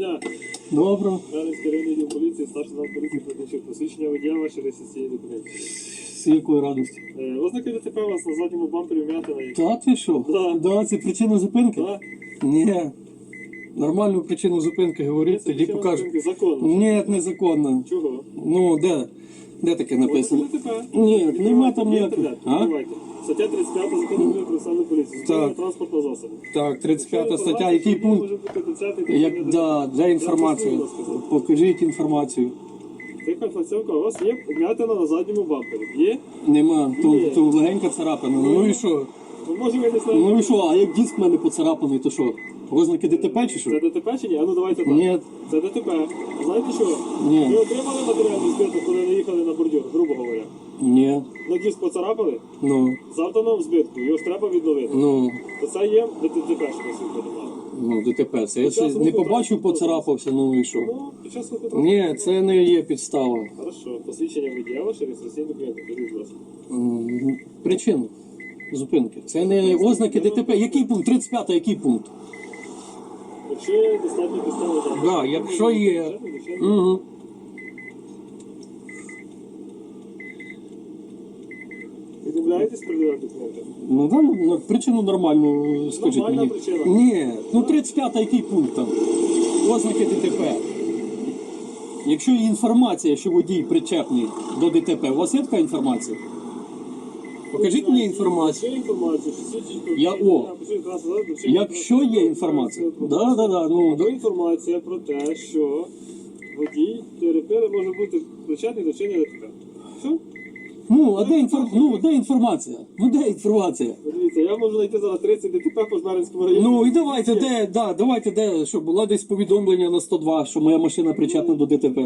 дня. Добре. Меринський районний поліції, старший зал поліції Плетенчук. Посвідчення водія ваші реєстраційні документи. З якою радості? Е, Ознаки ДТП у вас на задньому бампері вм'ятина. Та ти що? Да. Да, це причина зупинки? Да? Ні. Нормальну причину зупинки говорити, Це тоді причина покажу. зупинки Законно. Ні, незаконно. Чого? Ну, де? Де таке написано? Ознаки ДТП. Ні, нема там ніякого. А? Стаття 35 закону України про національну поліцію. Так. транспортного засобу. Так, 35 Якщо стаття, який пункт? Може бути 30 то Як, не да, де інформацію? Я просто сказав. Покажіть інформацію. Тиха фальцевка, у вас є вм'ятина на задньому бампері. Є? Нема, то, то легенька царапина. Ну і що? Ну, може ви не знаєте. Ну і що, а як диск в мене поцарапаний, то що? Ознаки ДТП чи що? Це ДТП чи ні? А ну давайте так. Ні. Це ДТП. Знаєте що? Ні. Ви отримали матеріальну збиток, коли наїхали На поцарапали, Ну, завдано збитку, його ж треба відновити. ну, То це є ДТП, що ви ну, ДТП. Це я ще не побачив, поцарапався, ну і що? Ну, під час руху Ні, це не є підстава. Хорошо. Посвідчення водія ваше, реєстраційні документи, будь ласка. М, Причину зупинки. Це не ознаки ДТП. Який пункт? 35 який пункт? Якщо є достатньо підстави, так. Якщо є. Угу. Відмовляєтесь передавати документи? Ну да, ну, причину нормальну скажіть Нормальна мені. причина. Ні, ну 35 який пункт там? Ознаки ДТП. Якщо є інформація, що водій причепний до ДТП, у вас є така інформація? Покажіть мені інформацію. Є інформація, що свідчить Я- о. Якщо є інформація, да, да, да, ну, Або інформація про те, що водій теоретично може бути причетний до вчинення ДТП. Все? Ну, а де, інформ... ну, де інформація? Ну, де інформація? Подивіться, я можу знайти зараз 30 ДТП по Жмеринському району. Ну і давайте, де, да, давайте, де, щоб була десь повідомлення на 102, що моя машина причетна до ДТП.